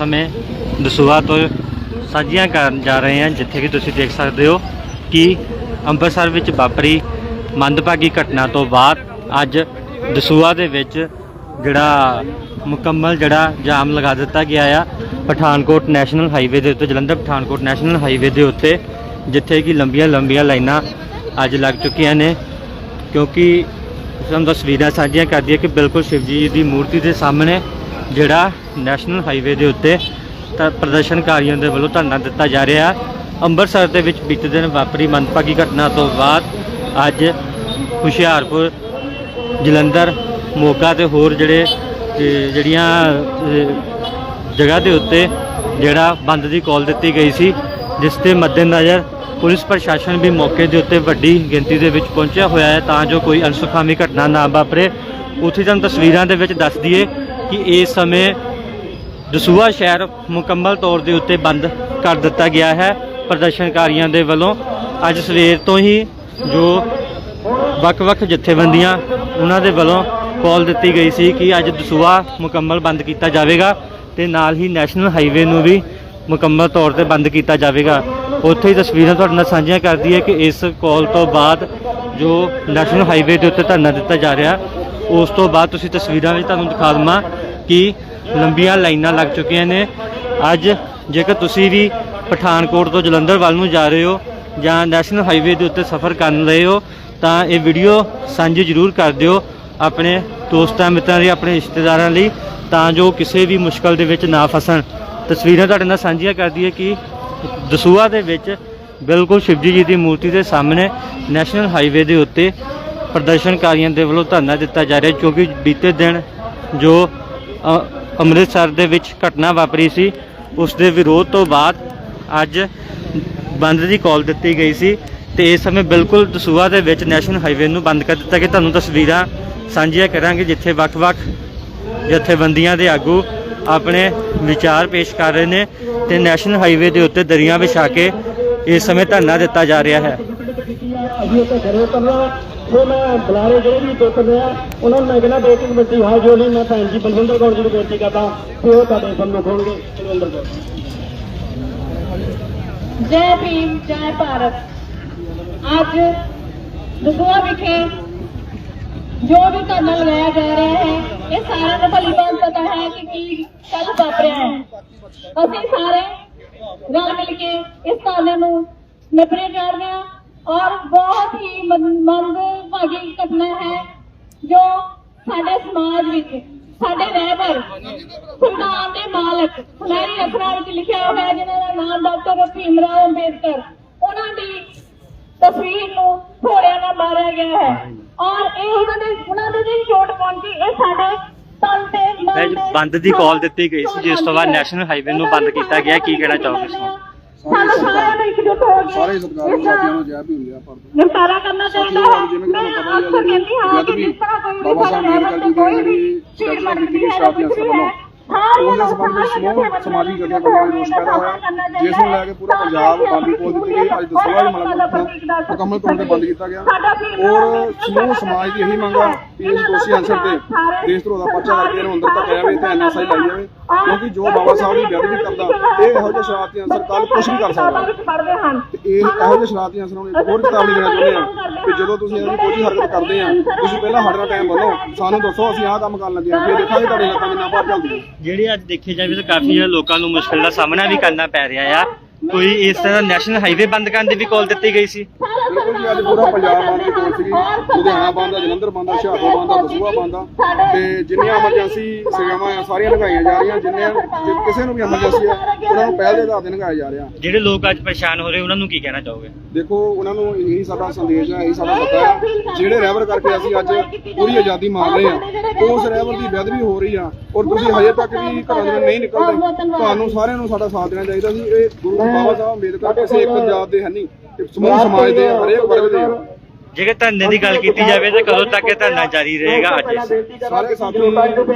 ਸਮੇਂ ਦਸੂਆ ਤੋਂ ਸਾਂਝੀਆਂ ਕਰਨ ਜਾ ਰਹੇ ਹਾਂ, ਜਿੱਥੇ ਕਿ ਤੁਸੀਂ ਦੇਖ ਸਕਦੇ ਹੋ ਕਿ ਅੰਮ੍ਰਿਤਸਰ ਵਿੱਚ ਵਾਪਰੀ ਮੰਦਭਾਗੀ ਘਟਨਾ ਤੋਂ ਬਾਅਦ ਅੱਜ ਦਸੂਆ ਦੇ ਵਿੱਚ ਜਿਹੜਾ ਮੁਕੰਮਲ ਜਿਹੜਾ ਜਾਮ ਲਗਾ ਦਿੱਤਾ ਗਿਆ ਆ, ਪਠਾਨਕੋਟ ਨੈਸ਼ਨਲ ਹਾਈਵੇ ਦੇ ਉੱਤੇ, ਜਲੰਧਰ ਪਠਾਨਕੋਟ ਨੈਸ਼ਨਲ ਹਾਈਵੇ ਦੇ ਉੱਤੇ, ਜਿੱਥੇ ਕਿ ਲੰਬੀਆਂ ਲੰਬੀਆਂ ਲਾਈਨਾਂ ਅੱਜ ਲੱਗ ਚੁੱਕੀਆਂ ਨੇ, ਕਿਉਂਕਿ ਤੁਹਾਨੂੰ ਤਸਵੀਰਾਂ ਸਾਂਝੀਆਂ ਕਰਦੀ ਹੈ ਕਿ ਬਿਲਕੁਲ ਸ਼ਿਵਜੀ ਦੀ ਮੂਰਤੀ ਦੇ ਸਾਹਮਣੇ ਜਿਹੜਾ ਨੈਸ਼ਨਲ ਹਾਈਵੇ ਦੇ ਉੱਤੇ ਪ੍ਰਦਰਸ਼ਨਕਾਰੀਆਂ ਦੇ ਵੱਲੋਂ ਧਰਨਾ ਦਿੱਤਾ ਜਾ ਰਿਹਾ। ਅੰਮ੍ਰਿਤਸਰ ਦੇ ਵਿੱਚ ਬੀਤੇ ਦਿਨ ਵਾਪਰੀ ਮੰਦਭਾਗੀ ਘਟਨਾ ਤੋਂ ਬਾਅਦ ਅੱਜ ਹੁਸ਼ਿਆਰਪੁਰ, ਜਲੰਧਰ, ਮੋਗਾ ਤੇ ਹੋਰ ਜਿਹੜੇ ਜਿਹੜੀਆਂ ਜਗ੍ਹਾ ਦੇ ਉੱਤੇ ਜਿਹੜਾ ਬੰਦ ਦੀ ਕਾਲ ਦਿੱਤੀ ਗਈ ਸੀ, ਜਿਸ ਦੇ ਮੱਦੇਨਜ਼ਰ ਪੁਲਿਸ ਪ੍ਰਸ਼ਾਸਨ ਵੀ ਮੌਕੇ ਦੇ ਉੱਤੇ ਵੱਡੀ ਗਿਣਤੀ ਦੇ ਵਿੱਚ ਪਹੁੰਚਿਆ ਹੋਇਆ ਹੈ ਤਾਂ ਜੋ ਕੋਈ ਅਨਸੁਖਾਵੀ ਘਟਨਾ ਨਾ ਵਾਪਰੇ। ਉੱਥੇ ਤੁਹਾਨੂੰ ਤਸਵੀਰਾਂ ਦੇ ਵਿੱਚ ਦੱਸ ਦਈਏ ਕਿ ਇਸ ਸਮੇਂ ਦਸੂਹਾ ਸ਼ਹਿਰ ਮੁਕੰਮਲ ਤੌਰ ਦੇ ਉੱਤੇ ਬੰਦ ਕਰ ਦਿੱਤਾ ਗਿਆ ਹੈ। ਪ੍ਰਦਰਸ਼ਨਕਾਰੀਆਂ ਦੇ ਵੱਲੋਂ ਅੱਜ ਸਵੇਰ ਤੋਂ ਹੀ ਜੋ ਵੱਖ-ਵੱਖ ਜਥੇਬੰਦੀਆਂ ਉਹਨਾਂ ਦੇ ਵੱਲੋਂ ਕਾਲ ਦਿੱਤੀ ਗਈ ਸੀ ਕਿ ਅੱਜ ਦਸੂਆ ਮੁਕੰਮਲ ਬੰਦ ਕੀਤਾ ਜਾਵੇਗਾ ਤੇ ਨਾਲ ਹੀ ਨੈਸ਼ਨਲ ਹਾਈਵੇ ਨੂੰ ਵੀ ਮੁਕੰਮਲ ਤੌਰ ਤੇ ਬੰਦ ਕੀਤਾ ਜਾਵੇਗਾ। ਉੱਥੇ ਹੀ ਤਸਵੀਰਾਂ ਤੁਹਾਡੇ ਨਾਲ ਸਾਂਝੀਆਂ ਕਰਦੀ ਹੈ ਕਿ ਇਸ ਕਾਲ ਤੋਂ ਬਾਅਦ ਜੋ ਨੈਸ਼ਨਲ ਹਾਈਵੇ ਦੇ ਉੱਤੇ ਧਰਨਾ ਦਿੱਤਾ ਜਾ ਰਿਹਾ ਉਸ ਤੋਂ ਬਾਅਦ ਤੁਸੀਂ ਤਸਵੀਰਾਂ ਵਿੱਚ ਤੁਹਾਨੂੰ ਦਿਖਾ ਦਵਾਂ ਕਿ ਲੰਬੀਆਂ ਲਾਈਨਾਂ ਲੱਗ ਚੁੱਕੀਆਂ ਨੇ। ਅੱਜ ਜੇਕਰ ਤੁਸੀਂ ਵੀ ਪਠਾਨਕੋਟ ਤੋਂ ਜਲੰਧਰ ਵੱਲ ਨੂੰ ਜਾ ਰਹੇ ਹੋ ਜਾਂ ਨੈਸ਼ਨਲ ਹਾਈਵੇ ਦੇ ਉੱਤੇ ਸਫ਼ਰ ਕਰਨ ਰਹੇ ਹੋ, ਤਾਂ ਇਹ ਵੀਡੀਓ ਸਾਂਝੀ ਜ਼ਰੂਰ ਕਰ ਦਿਓ ਆਪਣੇ ਦੋਸਤਾਂ ਮਿੱਤਰਾਂ ਲਈ ਆਪਣੇ ਰਿਸ਼ਤੇਦਾਰਾਂ ਲਈ, ਤਾਂ ਜੋ ਕਿਸੇ ਵੀ ਮੁਸ਼ਕਲ ਦੇ ਵਿੱਚ ਨਾ ਫਸਣ। ਤਸਵੀਰਾਂ ਤੁਹਾਡੇ ਨਾਲ ਸਾਂਝੀਆਂ ਕਰਦੀ ਹੈ ਕਿ ਦਸੂਆ ਦੇ ਵਿੱਚ ਬਿਲਕੁਲ ਸ਼ਿਵਜੀ ਜੀ ਦੀ ਮੂਰਤੀ ਦੇ ਸਾਹਮਣੇ ਨੈਸ਼ਨਲ ਹਾਈਵੇ ਦੇ ਉੱਤੇ ਪ੍ਰਦਰਸ਼ਨਕਾਰੀਆਂ ਦੇ ਵੱਲੋਂ ਧਰਨਾ ਦਿੱਤਾ ਜਾ ਰਿਹਾ ਕਿਉਂਕਿ ਬੀਤੇ ਦਿਨ ਜੋ ਅ, ਅੰਮ੍ਰਿਤਸਰ ਦੇ ਵਿੱਚ ਘਟਨਾ ਵਾਪਰੀ ਸੀ ਉਸ ਦੇ ਵਿਰੋਧ ਤੋਂ ਬਾਅਦ ਅੱਜ ਬੰਦ ਦੀ ਕਾਲ ਦਿੱਤੀ ਗਈ ਸੀ ਤੇ ਇਸ ਸਮੇਂ ਬਿਲਕੁਲ ਦਸੂਹਾ ਦੇ ਵਿੱਚ ਨੈਸ਼ਨਲ ਹਾਈਵੇ ਨੂੰ ਬੰਦ ਕਰ ਦਿੱਤਾ ਗਿਆ। ਤੁਹਾਨੂੰ ਤਸਵੀਰਾਂ ਸਾਂਝੀਆਂ ਕਰਾਂਗੇ ਜਿੱਥੇ ਵੱਖ-ਵੱਖ ਜਥੇਬੰਦੀਆਂ ਦੇ ਆਗੂ ਆਪਣੇ ਵਿਚਾਰ ਪੇਸ਼ ਕਰ ਰਹੇ ਨੇ ਤੇ ਨੈਸ਼ਨਲ ਹਾਈਵੇ ਦੇ ਉੱਤੇ ਦਰੀਆਂ ਵਿਛਾ ਕੇ ਇਸ ਸਮੇਂ ਧਰਨਾ ਦਿੱਤਾ ਜਾ ਰਿਹਾ ਹੈ। ਸੋ ਮੈਂ ਬੁਲਾਰੇ ਜਿਹੜੇ ਵੀ ਦੁੱਖ ਰਿਹਾ ਉਹਨਾਂ ਨੂੰ ਮੈਂ ਕਹਿੰਦਾ ਦੋ ਤਿੰਨ ਮਿੰਟ ਹਾਲ ਜੋ ਨਹੀਂ ਮੈਂ ਭੈਣ ਜੀ ਬਲਵਿੰਦਰ ਕੌਰ ਜੀ ਨੂੰ ਬੇਨਤੀ ਕਰਦਾ ਕਿ ਉਹ ਤੁਹਾਡੇ ਸਾਹਮਣੇ ਖੋਣਗੇ ਬਲਵਿੰਦਰ ਕੌਰ ਜੈ। ਭੀਮ, ਜੈ ਭਾਰਤ। ਅੱਜ ਦਸੂਹਾ ਵਿਖੇ ਜੋ ਵੀ ਧਰਨਾ ਲਗਾਇਆ ਜਾ ਰਿਹਾ ਹੈ, ਇਹ ਸਾਰਿਆਂ ਨੂੰ ਭਲੀ ਭਾਂਤ ਪਤਾ ਹੈ ਕਿ ਕੀ ਕਦ ਵਾਪਰਿਆ ਹੈ। ਅਸੀਂ ਸਾਰੇ ਰਲ ਮਿਲ ਕੇ ਇਸ ਧਰਨੇ ਨੂੰ ਨਿਪਰੇ ਕਰ ਰਹੇ ਹਾਂ। ਔਰ ਬਹੁਤ ਹੀ ਮੰਦ ਭਾਗੀ ਘਟਨਾ ਹੈ ਜੋ ਸਾਡੇ ਸਮਾਜ ਵਿੱਚ ਸਾਡੇ ਰਹਿਬਰ ਸੰਵਿਧਾਨ ਦੇ ਮਾਲਕ ਸੁਨਹਿਰੀ ਅੱਖਰਾਂ ਵਿੱਚ ਲਿਖਿਆ ਹੋਇਆ ਹੈ ਜਿਨ੍ਹਾਂ ਦਾ ਨਾਮ ਡਾਕਟਰ ਭੀਮਰਾਓ ਅੰਬੇਦਕਰ। ਉਹਨਾਂ ਦੀ ਤਸਵੀਰ ਨੂੰ ਘੋੜਿਆਂ ਨਾਲ ਮਾਰਿਆ ਗਿਆ ਹੈ। ਔਰ ਇਹ ਉਹਨਾਂ ਦੇ ਉਹਨਾਂ ਦੇ ਜਿਹੜੀ ਚੋਟ ਪਹੁੰਚੀ ਇਹ ਸਾਡੇ ਤਨ ਤੇ ਮਨ ਅੱਜ ਤੇ ਬੰਦ ਦੀ ਕਾਲ ਦਿੱਤੀ ਗਈ ਸੀ ਜਿਸ ਤੋਂ ਬਾਅਦ ਨੈਸ਼ਨਲ ਹਾਈਵੇ ਨੂੰ ਬੰਦ ਕੀਤਾ ਗਿਆ। ਕੀ ਕਹਿਣਾ ਚਾਹੋਗੇ ਨੂੰ? ਸਾਨੂੰ ਸਾਰਿਆਂ ਨੂੰ ਇਕਜੁੱਟ ਹੋ ਕੇ ਸਾਰੇ ਸਤਿਕਾਰੂ ਸਾਥੀਆਂ ਨੂੰ ਜੈ ਭੀਮ ਜੈ ਭਾਰਤ। ਨਿਪਟਾਰਾ ਕਰਨਾ ਚਾਹੀਦਾ ਹੈ। ਮੈਂ ਹੀ ਅਕਸਰ ਹੈ ਕਹਿੰਦੀ ਹਾਂ ਕਿ ਵੀ ਜਿਸ ਤਰ੍ਹਾਂ ਕੋਈ ਵੀ ਬਾਬਾ ਸਾਹਿਬ ਸਾਡੇ ਅੰਬੇਡਕਰ ਜੀ ਦੀ ਕੋਈ ਜਿਹੜੀ ਵੀ ਹੈ ਸ਼ਾਦੀ ਕੁਛ ਅੰਸਰ ਵੀ ਵੱਲੋਂ ਹੈ ਉਹਦੇ ਸੰਬੰਧ ਵਿੱਚ ਸਮੂਹ ਸਮਾਜਿਕ ਜਥੇਬੰਦੀਆਂ ਨੇ ਰੋਸ ਪੈਦਾ ਹੋਇਆ ਜਿਸ ਨੂੰ ਲੈ ਕੇ ਪੂਰਾ ਪੰਜਾਬ ਬੰਦ ਦੀ ਕੋਲ ਦਿੱਤੀ ਗਈ ਅੱਜ ਦਸੂਹਾ ਵੀ ਮਤਲਬ ਮੁਕੰਮਲ ਤੌਰ ਤੇ ਬੰਦ ਕੀਤਾ ਗਿਆ। ਔਰ ਸਮੂਹ ਸਮਾਜ ਦੀ ਇਹੀ ਮੰਗ ਆ ਕਿ ਇਸ ਦੋਸ਼ੀ ਅਨਸਰ ਤੇ ਦੇਸ਼ ਧਰੋਹ ਦਾ ਪਰਚਾ ਕਰਕੇ ਇਹਨੂੰ ਅੰਦਰ ਤੱਕ ਜਾਵੇ ਤੇ ਐਨਐਸਆਈ ਲਾਈ ਜਾਵੇ। ਕਿਉਂਕਿ ਜੋ ਬਾਬਾ ਸਾਹਿਬ ਦੀ ਬੇਅਦਬੀ ਕਰਦਾ ਇਹ ਇਹੋ ਜਿਹੇ ਸ਼ਰਾਰਤੀ ਅਨਸਰ ਕੱਲ ਕੁਝ ਵੀ ਕਰ ਸਕਦਾ। ਪੜਦੇ ਹਨ। ਤੇ ਇਹ ਇਹੋ ਜਿਹੇ ਸ਼ਰਾਰਤੀ ਅਨਸਰਾਂ ਨੂੰ ਇੱਕ ਹੋਰ ਚੇਤਾਵਨੀ ਦੇਣਾ ਚਾਹੁੰਦੇ ਆ ਕਿ ਜਦੋਂ ਤੁਸੀਂ ਇਹੋ ਜਿਹੀ ਕੋਈ ਹਰਕਤ ਕਰਦੇ ਆ ਤੁਸੀਂ ਪਹਿਲਾਂ ਸਾਡੇ ਨਾਲ ਟਾਈਮ ਬੰਨੋ ਸਾਨੂੰ ਦੱਸੋ ਅਸੀਂ ਆਹ ਕੰਮ ਕਰਨ ਲੱਗੇ ਆ ਫਿਰ ਦੇਖਾਂਗੇ ਤੁਹਾਡੇ ਲੱਤਾਂ ਕਿੰਨਾ ਭਾਰ ਚੱਲਦੀ। ਜਿਹੜੀ ਅੱਜ ਦੇਖੀ ਜਾਵੇ ਤਾਂ ਕਾਫੀ ਜਿਹੜੇ ਲੋਕਾਂ ਨੂੰ ਮੁਸ਼ਕਲ ਦਾ ਸਾਹਮਣਾ ਵੀ ਕਰਨਾ ਪੈ ਰਿਹਾ ਆ। ਕੋਈ ਇਸ ਤਰ੍ਹਾਂ ਨੈਸ਼ਨਲ ਹਾਈਵੇ ਬੰਦ ਕਰਨ ਦੀ ਵੀ ਕਾਲ ਦਿੱਤੀ ਗਈ ਸੀ? ਅੱਜ ਪੂਰਾ ਪੰਜਾਬ ਬੰਦ ਦੀ ਕੋਲ ਸੀਗੀ ਲੁਧਿਆਣਾ ਬੰਦ ਆ ਜਲੰਧਰ ਬੰਦ ਆ ਹੁਸ਼ਿਆਰਪੁਰ ਬੰਦ ਆ ਦਸੂਹਾ ਬੰਦ ਆ। ਤੇ ਜਿੰਨੀਆਂ ਐਮਰਜੈਂਸੀ ਸੇਵਾਵਾਂ ਆ ਸਾਰੀਆਂ ਲਗਾਈਆਂ ਜਾ ਰਹੀਆਂ ਜਿੰਨੇ ਜੇ ਕਿਸੇ ਨੂੰ ਵੀ ਐਮਰਜੈਂਸੀ ਆ ਉਹਨਾਂ ਨੂੰ ਪਹਿਲ ਦੇ ਆਧਾਰ ਤੇ ਲਗਾਇਆ ਜਾ ਰਿਹਾ। ਜਿਹੜੇ ਲੋਕ ਅੱਜ ਪਰੇਸ਼ਾਨ ਹੋ ਰਹੇ ਉਹਨਾਂ ਨੂੰ ਕੀ ਕਹਿਣਾ ਚਾਹੋਗੇ? ਦੇਖੋ ਉਹਨਾਂ ਨੂੰ ਇਹੀ ਸਾਡਾ ਸੰਦੇਸ਼ ਹੈ ਇਹੀ ਸਾਡਾ ਸੱਦਾ ਹੈ ਜਿਹੜੇ ਰਹਿਬਰ ਕਰਕੇ ਅਸੀਂ ਅੱਜ ਪੂਰੀ ਆਜ਼ਾਦੀ ਮੰਗ ਰਹੇ ਆ ਉਸ ਰਹਿਬਰ ਦੀ ਬੇਅਦਬੀ ਹੋ ਰਹੀ ਆ ਔਰ ਤੁਸੀਂ ਹਜੇ ਤੱਕ ਵੀ ਘਰਾਂ ਦੇ ਨਹੀਂ ਨਿਕਲਦੇ ਤੁਹਾਨੂੰ ਸਾਰਿਆਂ ਨੂੰ ਸਾਡਾ ਸਾਥ ਦੇਣਾ ਚਾਹੀਦਾ ਸੀ। ਇਹ ਗੁਰੂ ਬਾਬਾ ਸਾਹਿਬ ਅੰਬੇਦਕਰ ਕਿਸੇ ਇੱਕ ਪੰਜਾਬ ਦੇ ਹੈ ਨਹੀਂ। ਸਮੂਹ ਸਮਾਜ ਦੇ ਆ, ਹਰੇਕ ਵਰਗ ਦੇ ਆ। ਜੇਕਰ ਧਰਨੇ ਦੀ ਗੱਲ ਕੀਤੀ ਜਾਵੇ ਤਾਂ ਕਦੋਂ ਤੱਕ ਇਹ ਧਰਨਾ ਜਾਰੀ ਰਹੇਗਾ ਅੱਜ? ਇਸ ਸਾਰੇ ਸਾਥੀ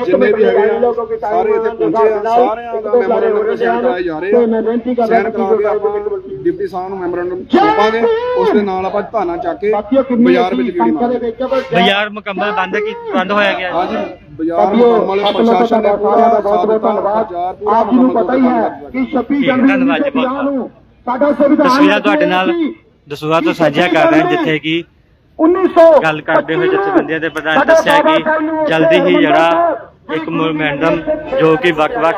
ਜਿੰਨੇ ਵੀ ਹੈਗੇ ਆ ਸਾਰੇ ਇੱਥੇ ਪਹੁੰਚੇ ਆ ਸਾਰਿਆਂ ਦਾ ਮੈਮੋਰੈਂਡਮ ਸਾਈਨ ਕਰਾਏ ਜਾ ਰਹੇ ਆ। ਸਾਈਨ ਕਰਾ ਕੇ ਆਪਾਂ ਡਿਪਟੀ ਸਾਹਿਬ ਨੂੰ ਮੈਮੋਰੈਂਡਮ ਸੌਂਪਾਂਗੇ ਉਸ ਦੇ ਨਾਲ ਆਪਾਂ ਧਾਨਾ ਚੱਕ ਕੇ ਬਾਜ਼ਾਰ ਵਿੱਚ ਗੇੜੀ ਮਾਰਾਂਗੇ ਬਾਜ਼ਾਰ ਮੁਕੰਮਲ ਬੰਦ ਕੀ ਬੰਦ ਹੋਇਆ ਗਿਆ। ਹਾਂਜੀ ਬਾਜ਼ਾਰ ਮੁਕਾਮ ਵਾਲੇ ਪ੍ਰਸ਼ਾਸਨ ਨੇ ਪੂਰਾ ਸਾਥ ਦਿੱਤਾ। ਬਾਜ਼ਾਰ ਪੂਰਾ ਆਪ ਜੀ ਨੂੰ ਪਤਾ ਹੀ ਹੈ ਕਿ 26 ਠੀਕ, ਜਨਵਰੀ ਧੰਨਵਾਦ ਜੀ, ਬਹੁਤ 1950 ਨੂੰ ਸਾਡਾ ਸੰਵਿਧਾਨ ਤਸਵੀਰਾਂ ਤੁਹਾਡੇ ਨਾਲ ਦਸੂਹਾ ਤੋਂ ਸਾਂਝੀਆਂ ਕਰ ਰਹੇ ਹਾਂ ਜਿੱਥੇ ਕਿ 1900 ਗੱਲ ਕਰਦੇ ਹੋਏ ਜਥੇਬੰਦੀਆਂ ਦੇ ਪ੍ਰਧਾਨ ਦੱਸਿਆ ਕਿ ਜਲਦੀ ਹੀ ਜਿਹੜਾ ਇੱਕ ਮੈਮੋਰੈਂਡਮ ਜੋ ਕਿ ਵੱਖ-ਵੱਖ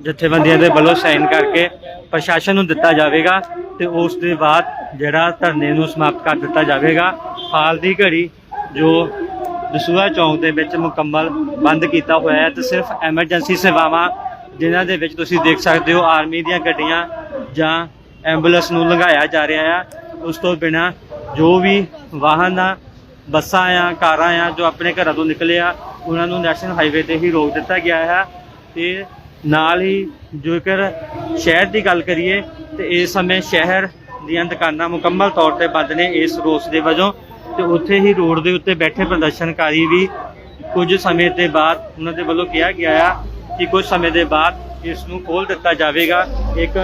ਜਥੇਬੰਦੀਆਂ ਦੇ ਵੱਲੋਂ ਸਾਈਨ ਕਰਕੇ ਪ੍ਰਸ਼ਾਸਨ ਨੂੰ ਦਿੱਤਾ ਜਾਵੇਗਾ ਤੇ ਉਸ ਦੇ ਬਾਅਦ ਜਿਹੜਾ ਧਰਨੇ ਨੂੰ ਸਮਾਪਤ ਕਰ ਦਿੱਤਾ ਜਾਵੇਗਾ। ਹਾਲ ਦੀ ਘੜੀ ਜੋ ਦਸੂਹਾ ਚੌਂਕ ਦੇ ਵਿੱਚ ਮੁਕੰਮਲ ਬੰਦ ਕੀਤਾ ਹੋਇਆ ਹੈ ਤੇ ਸਿਰਫ ਐਮਰਜੈਂਸੀ ਸੇਵਾਵਾਂ ਜਿਨ੍ਹਾਂ ਦੇ ਵਿੱਚ ਤੁਸੀਂ ਦੇਖ ਸਕਦੇ ਹੋ ਆਰਮੀ ਦੀਆਂ ਗੱਡੀਆਂ ਜਾਂ ਐਂਬੂਲੈਂਸ ਨੂੰ ਲੰਘਾਇਆ ਜਾ ਰਿਹਾ ਆ। ਉਸ ਤੋਂ ਬਿਨਾ ਜੋ ਵੀ ਵਾਹਨ ਆ, ਬੱਸਾਂ ਆ, ਕਾਰਾਂ ਆ ਜੋ ਆਪਣੇ ਘਰਾਂ ਤੋਂ ਨਿਕਲੇ ਆ, ਉਹਨਾਂ ਨੂੰ ਨੈਸ਼ਨਲ ਹਾਈਵੇ ਤੇ ਹੀ ਰੋਕ ਦਿੱਤਾ ਗਿਆ ਹੈ ਤੇ ਨਾਲ ਹੀ ਜੇਕਰ ਸ਼ਹਿਰ ਦੀ ਗੱਲ ਕਰੀਏ, ਤੇ ਇਸ ਸਮੇਂ ਸ਼ਹਿਰ ਦੀਆਂ ਦੁਕਾਨਾਂ ਮੁਕੰਮਲ ਤੌਰ ਤੇ ਬੰਦ ਨੇ ਇਸ ਰੋਸ ਦੇ ਵਜੋਂ। ਤੇ ਉੱਥੇ ਹੀ ਰੋਡ ਦੇ ਉੱਤੇ ਬੈਠੇ ਪ੍ਰਦਰਸ਼ਨਕਾਰੀ ਵੀ ਕੁਝ ਸਮੇਂ ਦੇ ਬਾਅਦ ਉਹਨਾਂ ਦੇ ਵੱਲੋਂ ਕਿਹਾ ਗਿਆ ਆ ਕਿ ਕੁਝ ਸਮੇਂ ਦੇ ਬਾਅਦ ਇਸ ਨੂੰ ਖੋਲ ਦਿੱਤਾ ਜਾਵੇਗਾ। ਇੱਕ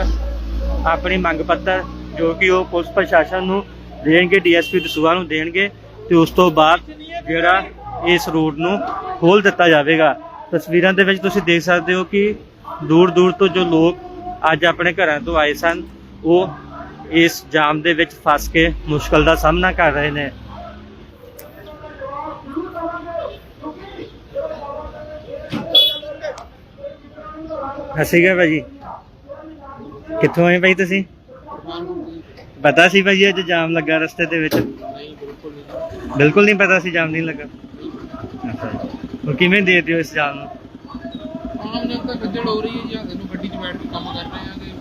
ਆਪਣੀ ਮੰਗ ਪੱਤਰ ਜੋ ਕਿ ਉਹ ਪੁਲਿਸ ਪ੍ਰਸ਼ਾਸਨ ਨੂੰ ਦੇਣਗੇ, ਡੀਐਸਪੀ ਦਸੂਹਾ ਨੂੰ ਦੇਣਗੇ ਤੇ ਉਸ ਤੋਂ ਬਾਅਦ ਜਿਹੜਾ ਇਸ ਰੋਡ ਨੂੰ ਖੋਲ ਦਿੱਤਾ ਜਾਵੇਗਾ। ਤਸਵੀਰਾਂ ਦੇ ਵਿੱਚ ਤੁਸੀਂ ਦੇਖ ਸਕਦੇ ਹੋ ਕਿ ਦੂਰ ਦੂਰ ਤੋਂ ਜੋ ਲੋਕ ਅੱਜ ਆਪਣੇ ਘਰਾਂ ਤੋਂ ਆਏ ਸਨ, ਉਹ ਇਸ ਜਾਮ ਦੇ ਵਿੱਚ ਫਸ ਕੇ ਮੁਸ਼ਕਲ ਦਾ ਸਾਹਮਣਾ ਕਰ ਰਹੇ ਨੇ। ਹਸੀਗਾ ਭਾਜੀ। ਕਿੱਥੋਂ ਆਏ ਭਾਈ ਤੁਸੀਂ? ਪਤਾ ਸੀ ਭਾਜੀ ਅੱਜ ਜਾਮ ਲੱਗਾ ਰਸਤੇ ਦੇ ਵਿੱਚ? ਬਿਲਕੁਲ ਨਹੀਂ ਪਤਾ ਸੀ ਜਾਮ ਨਹੀਂ ਲੱਗਾ। ਅੱਛਾ। ਉਹ ਕਿਵੇਂ ਦੇ ਦਿਓ ਇਸ ਜਾਮ ਨੂੰ? ਆਮ ਜਨਤਾ ਖੱਜਲ ਹੋ ਰਹੀ ਹੈ ਜਾਂ ਇਹਨੂੰ ਗੱਡੀ 'ਚ ਬੈਠ ਕੇ ਕੰਮ ਕਰ ਰਹੇ ਆ ਤੇ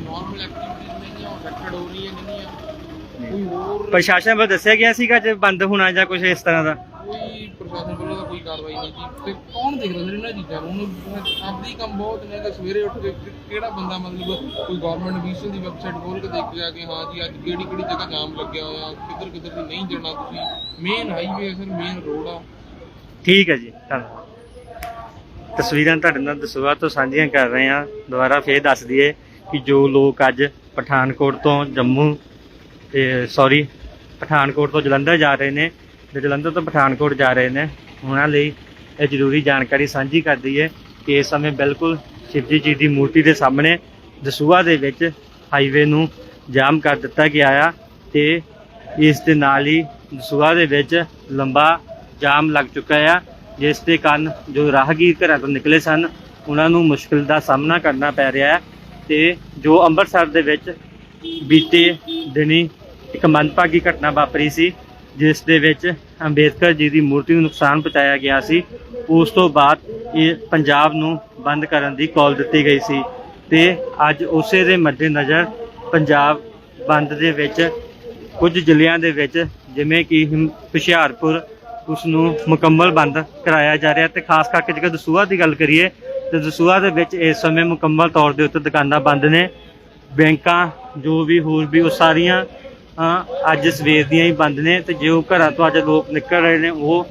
ਨਾਰਮਲ ਐਕਟੀਵਿਟੀਜ਼ ਨਹੀਂ ਆ ਅਫੈਕਟਡ ਹੋ ਰਹੀ ਹੈ ਨਹੀਂ ਆ ਕੋਈ ਹੋਰ ਪ੍ਰਸ਼ਾਸਨ ਵੱਲੋਂ ਦੱਸਿਆ ਗਿਆ ਸੀਗਾ ਜੇ ਬੰਦ ਹੋਣਾ ਜਾਂ ਕੁਝ ਇਸ ਤਰ੍ਹਾਂ ਦਾ? ਕੋਈ ਪ੍ਰਸ਼ਾਸਨ ਵੱਲੋਂ ਕਾਰਵਾਈ ਨਹੀਂ ਕੀਤੀ। ਤੇ ਕੌਣ ਦੇਖਦਾ ਸਰ ਇਹਨਾਂ ਚੀਜ਼ਾਂ ਨੂੰ? ਹੁਣ ਆਪਦੀ ਕੰਮ ਬਹੁਤ ਨੇ ਕਿ ਸਵੇਰੇ ਉੱਠ ਕੇ ਕਿਹੜਾ ਬੰਦਾ ਮਤਲਬ ਕੋਈ ਗਵਰਨਮੈਂਟ ਅਫੀਸ਼ੀਅਲ ਦੀ ਵੈਬਸਾਈਟ ਖੋਲ ਕੇ ਦੇਖ ਜਾ ਕੇ ਹਾਂ ਜੀ ਅੱਜ ਕਿਹੜੀ ਕਿਹੜੀ ਜਗ੍ਹਾ ਜਾਮ ਲੱਗਿਆ ਹੋਇਆ ਕਿੱਧਰ ਕਿੱਧਰ ਦੀ ਨਹੀਂ ਜਾਣਾ ਤੁਸੀਂ। Main highway sir main road ਆ। ਠੀਕ ਹੈ ਜੀ ਧੰਨਵਾਦ। ਤਸਵੀਰਾਂ ਤੁਹਾਡੇ ਨਾਲ ਦਸੂਹਾ ਤੋਂ ਸਾਂਝੀਆਂ ਕਰ ਰਹੇ ਹਾਂ। ਦੁਬਾਰਾ ਫੇਰ ਦੱਸ ਦਈਏ ਕਿ ਜੋ ਲੋਕ ਅੱਜ ਪਠਾਨਕੋਟ ਤੋਂ ਜੰਮੂ ਤੇ ਸੌਰੀ ਪਠਾਨਕੋਟ ਤੋਂ ਜਲੰਧਰ ਜਾ ਰਹੇ ਨੇ ਤੇ ਜਲੰਧਰ ਤੋਂ ਪਠਾਨਕੋਟ ਜਾ ਰਹੇ ਨੇ। ਉਹਨਾਂ ਲਈ ਇਹ ਜ਼ਰੂਰੀ ਜਾਣਕਾਰੀ ਸਾਂਝੀ ਕਰਦੀ ਹੈ ਕਿ ਇਸ ਸਮੇਂ ਬਿਲਕੁਲ ਸ਼ਿਵਜੀ ਜੀ ਦੀ ਮੂਰਤੀ ਦੇ ਸਾਹਮਣੇ ਦਸੂਹਾ ਦੇ ਵਿੱਚ ਹਾਈਵੇ ਨੂੰ ਜਾਮ ਕਰ ਦਿੱਤਾ ਗਿਆ ਆ ਤੇ ਇਸ ਦੇ ਨਾਲ ਹੀ ਦਸੂਹਾ ਦੇ ਵਿੱਚ ਲੰਬਾ ਜਾਮ ਲੱਗ ਚੁੱਕਾ ਆ, ਜਿਸ ਦੇ ਕਾਰਨ ਜੋ ਰਾਹਗੀਰ ਘਰਾਂ ਤੋਂ ਨਿਕਲੇ ਸਨ, ਉਹਨਾਂ ਨੂੰ ਮੁਸ਼ਕਲ ਦਾ ਸਾਹਮਣਾ ਕਰਨਾ ਪੈ ਰਿਹਾ ਹੈ ਤੇ ਜੋ ਅੰਮ੍ਰਿਤਸਰ ਦੇ ਵਿੱਚ ਬੀਤੇ ਦਿਨੀ ਇੱਕ ਮੰਦਭਾਗੀ ਘਟਨਾ ਵਾਪਰੀ ਸੀ ਜਿਸ ਦੇ ਵਿੱਚ ਅੰਬੇਦਕਰ ਜੀ ਦੀ ਮੂਰਤੀ ਨੂੰ ਨੁਕਸਾਨ ਪਹੁੰਚਾਇਆ ਗਿਆ ਸੀ, ਉਸ ਤੋਂ ਬਾਅਦ ਇਹ ਪੰਜਾਬ ਨੂੰ ਬੰਦ ਕਰਨ ਦੀ ਕਾਲ ਦਿੱਤੀ ਗਈ ਸੀ ਤੇ ਅੱਜ ਉਸੇ ਦੇ ਮੱਦੇਨਜ਼ਰ ਪੰਜਾਬ ਬੰਦ ਦੇ ਵਿੱਚ ਕੁਝ ਜ਼ਿਲ੍ਹਿਆਂ ਦੇ ਵਿੱਚ ਜਿਵੇਂ ਕਿ ਹਿਮ- ਹੁਸ਼ਿਆਰਪੁਰ, ਉਸ ਨੂੰ ਮੁਕੰਮਲ ਬੰਦ ਕਰਾਇਆ ਜਾ ਰਿਹਾ ਤੇ ਖਾਸ ਕਰਕੇ ਜੇਕਰ ਦਸੂਹਾ ਦੀ ਗੱਲ ਕਰੀਏ ਤੇ ਦਸੂਹਾ ਦੇ ਵਿੱਚ ਇਸ ਸਮੇਂ ਮੁਕੰਮਲ ਤੌਰ ਦੇ ਉੱਤੇ ਦੁਕਾਨਾਂ ਬੰਦ ਨੇ, ਬੈਂਕਾਂ ਜੋ ਵੀ ਹੋਰ ਵੀ ਉਹ ਸਾਰੀਆਂ ਅੱਜ ਸਵੇਰ ਦੀਆਂ ਹੀ ਬੰਦ ਨੇ ਤੇ ਜੋ ਘਰਾਂ ਤੋਂ ਅੱਜ ਲੋਕ ਨਿਕਲ ਰਹੇ ਨੇ, ਉਹ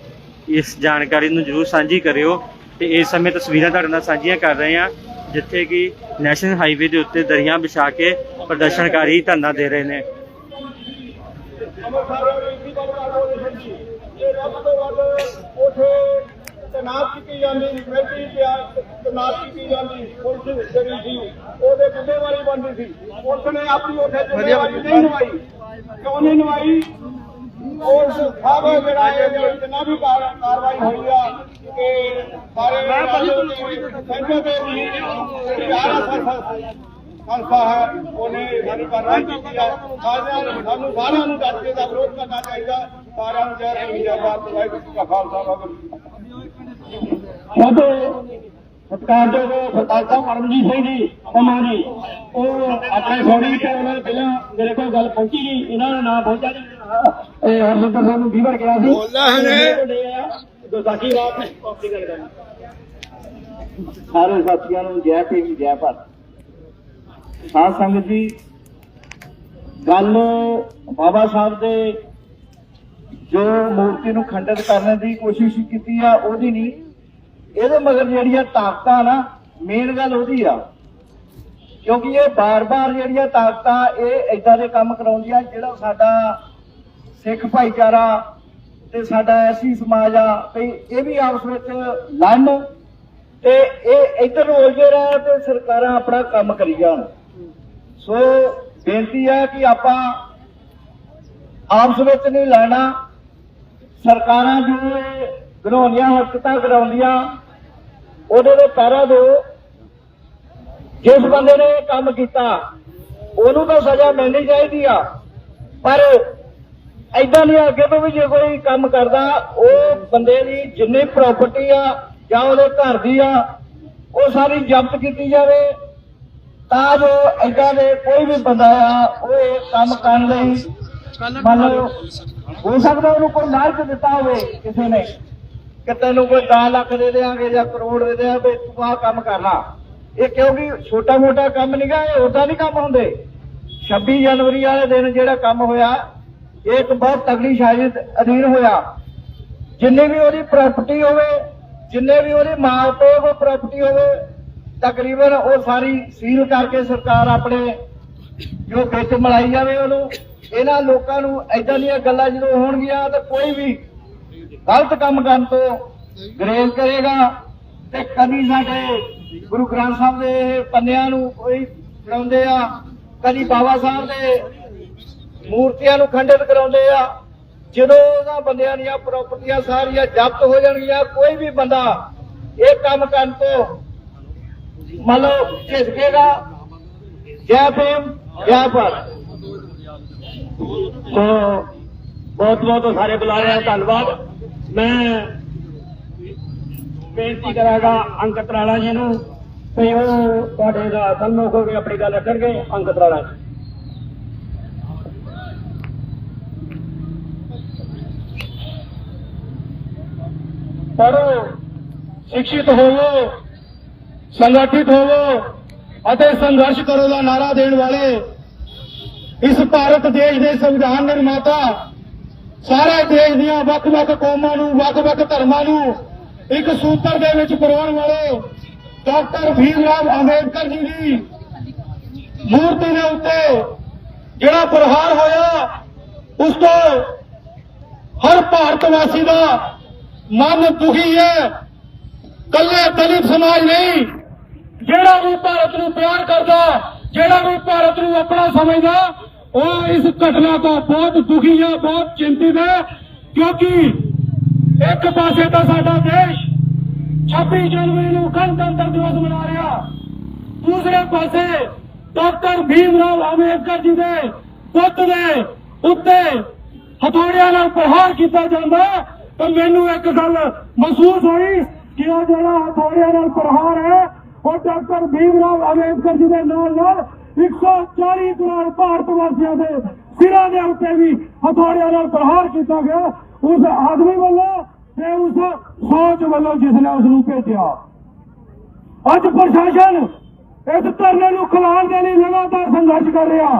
ਇਸ ਜਾਣਕਾਰੀ ਨੂੰ ਜਰੂਰ ਸਾਂਝੀ ਕਰਿਓ ਤੇ ਇਸ ਸਮੇਂ ਤਸਵੀਰਾਂ ਤੁਹਾਡੇ ਨਾਲ ਸਾਂਝੀਆਂ ਕਰ ਰਹੇ ਹਾਂ, ਜਿੱਥੇ ਕਿ ਨੈਸ਼ਨਲ ਹਾਈਵੇ ਦੇ ਉੱਤੇ ਦਰਿਆ ਵਿਛਾ ਕੇ ਪ੍ਰਦਰਸ਼ਨਕਾਰੀ ਧਰਨਾ ਦੇ ਰਹੇ ਨੇ। ਤਨਾਤ ਕੀਤੀ ਜਾਂਦੀ ਕਮੇਟੀ ਤੇ ਤਨਾਤ ਕੀਤੀ ਜਾਂਦੀ ਪੁਲਿਸ ਜਿਹੜੀ ਸੀ, ਉਹਦੇ ਜ਼ਿੰਮੇਵਾਰੀ ਬਣਦੀ ਸੀ। ਪੁਲਿਸ ਨੇ ਆਪਣੀ ਉਥੇ ਜ਼ਿੰਮੇਵਾਰੀ ਨਹੀਂ ਨਿਭਾਈ। ਕਿਉਂ ਨਹੀਂ ਨਿਭਾਈ ਉਸ ਸਭ ਜਿਹੜਾ ਇਹ ਜਿਹੜੀ ਜਿੰਨਾ ਵੀ ਕਾਰ- ਕਾਰਵਾਈ ਹੋਈ ਆ ਕਿ ਸਾਰੇ ਸੈਂਟਰ ਦੇ ਵੀ ਜਿਹੜੀ ਆਰਐਸਐਸ ਸੰਸਥਾ ਹੈ ਉਹਨੇ ਸਾਡੀ ਕਾਰਵਾਈ ਕੀਤੀ ਹੈ ਸਾਰਿਆਂ ਨੂੰ ਸਾਨੂੰ ਸਾਰਿਆਂ ਨੂੰ ਡਟ ਕੇ ਦਾ ਵਿਰੋਧ ਕਰਨਾ ਚਾਹੀਦਾ। ਸਾਰਿਆਂ ਨੂੰ ਜੈ ਸਿੰਘ ਜੈ ਭਾਰਤ ਵਾਹਿਗੁਰੂ ਜੀ ਕਾ ਖਾਲਸਾ ਵਾਹਿਗੁਰੂ ਜੀ ਕੀ ਫਤਿਹ। ਸਤਿਕਾਰਯੋਗ ਸਰਦਾਰ ਸਾਹਿਬ ਪਰਮਜੀਤ ਸਿੰਘ ਜੀ ਉਹਨਾਂ ਜੀ। ਉਹ ਆਪਣੇ ਥੋੜੀ ਤੇ ਉਹਨਾਂ ਨੇ ਪਹਿਲਾਂ ਮੇਰੇ ਕੋਲ ਗੱਲ ਪਹੁੰਚੀ ਨਹੀਂ ਇਹਨਾਂ ਦਾ ਨਾਮ ਪਹੁੰਚਾ ਨਹੀਂ ਇਹ ਹਰਜਿੰਦਰ ਸਾਹਿਬ ਨੂੰ 20 ਵਾਰ ਕਿਹਾ ਸੀ। ਬੋਲਦਾ ਹੈ ਵਿਸਾਖੀ ਰਾਤ ਨੇ ਕਾਪੀ ਕਰ ਦੇਣਾ ਸਾਰੇ ਸਾਥੀਆਂ ਨੂੰ ਜੈ ਭੀਮ ਜੈ ਭਾਰਤ। ਸਾਧ ਸੰਗਤ ਜੀ ਗੱਲ ਬਾਬਾ ਸਾਹਿਬ ਦੇ ਜੋ ਮੂਰਤੀ ਨੂੰ ਖੰਡਿਤ ਕਰਨ ਦੀ ਕੋਸ਼ਿਸ਼ ਕੀਤੀ ਆ ਉਹਦੀ ਨਹੀਂ। ਇਹਦੇ ਮਗਰ ਜਿਹੜੀਆਂ ਤਾਕਤਾਂ ਨਾ ਮੇਨ ਗੱਲ ਉਹਦੀ ਆ। ਕਿਉਂਕਿ ਇਹ ਬਾਰ-ਬਾਰ ਜਿਹੜੀਆਂ ਤਾਕਤਾਂ, ਇਹ ਏਦਾਂ ਦੇ ਕੰਮ ਕਰਾਉਂਦੀਆਂ ਜਿਹੜਾ ਸਾਡਾ ਸਿੱਖ ਭਾਈਚਾਰਾ ਤੇ ਸਾਡਾ ਐਸੀ ਸਮਾਜ ਆ ਤੇ ਇਹ ਵੀ ਆਪਸ ਵਿੱਚ ਲੜਨ ਤੇ ਇਹ ਇੱਧਰ ਉਲਝੇ ਰਹਿ ਤੇ ਸਰਕਾਰਾਂ ਆਪਣਾ ਕੰਮ ਕਰੀ ਜਾਣ। ਸੋ ਬੇਨਤੀ ਹੈ ਕਿ ਆਪਾਂ ਆਪਸ ਵਿੱਚ ਨਹੀਂ ਲੜਨਾ। ਸਰਕਾਰਾਂ ਜੋ ਘਰੋਲੀਆਂ ਹਰਕਤਾਂ ਕਰਾਉਂਦੀਆਂ ਉਹਦੇ ਦੇ ਪੈਰਾ ਦੋ ਜਿਸ ਬੰਦੇ ਨੇ ਇਹ ਕੰਮ ਕੀਤਾ ਉਹਨੂੰ ਤਾਂ ਸਜ਼ਾ ਮਿਲਣੀ ਚਾਹੀਦੀ ਆ। ਪਰ ਐਦਾਂ ਨਹੀਂ ਅੱਗੇ ਤੋਂ ਵੀ ਜੇ ਕੋਈ ਕੰਮ ਕਰਦਾ ਉਹ ਬੰਦੇ ਦੀ ਜਿੰਨੀ ਪ੍ਰਾਪਰਟੀ ਆ ਜਾਂ ਉਹਦੇ ਘਰ ਦੀ ਆ ਉਹ ਸਾਰੀ ਜ਼ਬਤ ਕੀਤੀ ਜਾਵੇ। ਤਾਂ ਜੋ ਐਦਾਂ ਦੇ ਕੋਈ ਵੀ ਬੰਦਾ ਆ ਉਹ ਇਹ ਕੰਮ ਕਰਨ ਲਈ ਮੰਨ ਲਓ ਹੋ ਸਕਦਾ ਉਹਨੂੰ ਕੋਈ ਲਾਲਚ ਦਿੱਤਾ ਹੋਵੇ ਕਿਸੇ ਨੇ। ਕਿ ਤੈਨੂੰ ਕੋਈ 10 ਲੱਖ ਦੇ ਦੇਾਂਗੇ ਜਾਂ ਕਰੋੜ ਦੇ ਦੇਾਂਗੇ ਤੂੰ ਆਹ ਕੰਮ ਕਰਨਾ ਇਹ ਕਿਉਂਕਿ ਛੋਟਾ ਮੋਟਾ ਕੰਮ ਨਹੀਂਗਾ ਇਹ ਉਦਾਂ ਨਹੀਂ ਕੰਮ ਹੁੰਦੇ। 26 ਜਨਵਰੀ ਵਾਲੇ ਦਿਨ ਜਿਹੜਾ ਕੰਮ ਹੋਇਆ, ਇਹ ਇੱਕ ਬਹੁਤ ਤਗੜੀ ਸਾਜ਼ਿਸ਼ ਅਧੀਨ ਹੋਇਆ। ਜਿੰਨੀ ਵੀ ਉਹਦੀ ਪ੍ਰਾਪਰਟੀ ਹੋਵੇ, ਜਿੰਨੇ ਵੀ ਉਹਦੇ ਮਾਂ ਪਿਓ ਕੋਲ ਪ੍ਰਾਪਰਟੀ ਹੋਵੇ, ਤਕਰੀਬਨ ਉਹ ਸਾਰੀ ਸੀਲ ਕਰਕੇ ਸਰਕਾਰ ਆਪਣੇ ਜੋ ਖੇਤ ਮਲਾਈ ਜਾਵੇ ਉਹਨੂੰ, ਇਹਨਾਂ ਲੋਕਾਂ ਨੂੰ ਐਦਾਂ ਦੀਆਂ ਗੱਲਾਂ ਜਦੋਂ ਹੋਣਗੀਆਂ ਤਾਂ ਕੋਈ ਵੀ ਗਲਤ ਕੰਮ ਕਰਨ ਤੋਂ ਗਰੇਜ਼ ਕਰੇਗਾ ਤੇ ਕਦੀ ਸਾਡੇ ਗੁਰੂ ਗ੍ਰੰਥ ਸਾਹਿਬ ਦੇ ਪੰਨਿਆਂ ਨੂੰ ਕੋਈ ਕਰਾਉਂਦੇ ਆ, ਕਦੀ ਬਾਬਾ ਸਾਹਿਬ ਦੇ ਮੂਰਤੀਆਂ ਨੂੰ ਖੰਡਿਤ ਕਰਾਉਂਦੇ ਆ, ਜਦੋਂ ਉਹਨਾਂ ਬੰਦਿਆਂ ਦੀਆਂ ਪ੍ਰਾਪਰਟੀਆਂ ਸਾਰੀਆਂ ਜ਼ਬਤ ਹੋ ਜਾਣਗੀਆਂ, ਕੋਈ ਵੀ ਬੰਦਾ ਇਹ ਕੰਮ ਕਰਨ ਤੋਂ ਮੰਨ ਲਓ ਝਿਸਕੇਗਾ ਜੈ ਭੀਮ, ਜੈ ਭਾਰਤ। ਬਹੁਤ ਬਹੁਤ ਸਾਰੇ ਬੁਲਾਰੇ ਆ, ਧੰਨਵਾਦ। ਮੈਂ ਬੇਨਤੀ ਕਰਾਂਗਾ ਅੰਕਤ ਰਾਣਾ ਜੀ ਨੂੰ ਤੇ ਉਹ ਤੁਹਾਡੇ ਦਾ ਸਨਮੁਖ ਹੋ ਕੇ ਆਪਣੀ ਗੱਲ ਰੱਖਣਗੇ ਅੰਕਤ ਰਾਣਾ ਜੀ। ਪੜੋ ਸਿੱਖਿਤ ਹੋਵੋ, ਸੰਗਠਿਤ ਹੋਵੋ ਅਤੇ ਸੰਘਰਸ਼ ਕਰੋ ਦਾ ਨਾਰਾ ਦੇਣ ਵਾਲੇ ਇਸ ਭਾਰਤ ਦੇਸ਼ ਦੇ ਸੰਵਿਧਾਨ ਨਿਰਮਾਤਾ ਸਾਰੇ ਦੇਸ਼ ਦੀਆਂ ਵੱਖ-ਵੱਖ ਕੌਮਾਂ ਨੂੰ, ਵੱਖ-ਵੱਖ ਧਰਮਾਂ ਨੂੰ ਇੱਕ ਸੂਤਰ ਦੇ ਵਿੱਚ ਪਰੋਣ ਵਾਲੇ ਡਾਕਟਰ ਭੀਮ ਰਾਵ ਅੰਬੇਦਕਰ ਜੀ ਦੀ ਮੂਰਤੀ ਦੇ ਉੱਤੇ ਜਿਹੜਾ ਪ੍ਰਹਾਰ ਹੋਇਆ, ਉਸ ਤੋਂ ਹਰ ਭਾਰਤ ਵਾਸੀ ਦਾ ਮਨ ਦੁਖੀ ਹੈ। ਕੱਲੇ ਦਲਿਤ ਸਮਾਜ ਨਹੀਂ, ਜਿਹੜਾ ਵੀ ਭਾਰਤ ਨੂੰ ਪਿਆਰ ਕਰਦਾ, ਜਿਹੜਾ ਵੀ ਭਾਰਤ ਨੂੰ ਆਪਣਾ ਸਮਝਦਾ ਉਹ ਇਸ ਘਟਨਾ ਤੋਂ ਬਹੁਤ ਦੁਖੀ ਹੈ ਬਹੁਤ ਚਿੰਤਿਤ ਹੈ ਕਿਉਂਕਿ ਇੱਕ ਪਾਸੇ ਤਾਂ ਸਾਡਾ ਦੇਸ਼ 26 ਜਨਵਰੀ ਨੂੰ ਗਣਤੰਤਰ ਦਿਵਸ ਮਨਾ ਰਿਹਾ। ਦੂਸਰੇ ਪਾਸੇ ਡਾਕਟਰ ਭੀਮ ਰਾਵ ਅੰਬੇਦਕਰ ਜੀ ਦੇ ਪੁੱਤ ਦੇ ਉੱਤੇ ਹਥੌੜਿਆਂ ਨਾਲ ਪ੍ਰਹਾਰ ਕੀਤਾ ਜਾਂਦਾ ਤਾਂ ਮੈਨੂੰ ਇੱਕ ਗੱਲ ਮਹਿਸੂਸ ਹੋਈ ਕਿ ਉਹ ਜਿਹੜਾ ਹਥੌੜਿਆਂ ਨਾਲ ਪ੍ਰਹਾਰ ਹੈ, ਉਹ ਡਾਕਟਰ ਭੀਮ ਰਾਓ ਅੰਬੇਦਕਰ ਜੀ ਦੇ ਨਾਲ ਨਾਲ 140 ਕਰੋੜ ਭਾਰਤ ਵਾਸੀਆਂ ਦੇ ਸਿਰਾਂ ਦੇ ਉੱਤੇ ਵੀ ਹਥੌੜਿਆਂ ਨਾਲ ਪ੍ਰਹਾਰ ਕੀਤਾ ਗਿਆ। ਉਸ ਆਦਮੀ ਵੱਲੋਂ ਤੇ ਉਸ ਸੋਚ ਵੱਲੋਂ ਜਿਸ ਨੇ ਉਸ ਨੂੰ ਭੇਜਿਆ। ਅੱਜ ਪ੍ਰਸ਼ਾਸਨ ਇਸ ਧਰਨੇ ਨੂੰ ਖਿਲਾਉਣ ਦੇ ਲਈ ਲਗਾਤਾਰ ਸੰਘਰਸ਼ ਕਰ ਰਿਹਾ।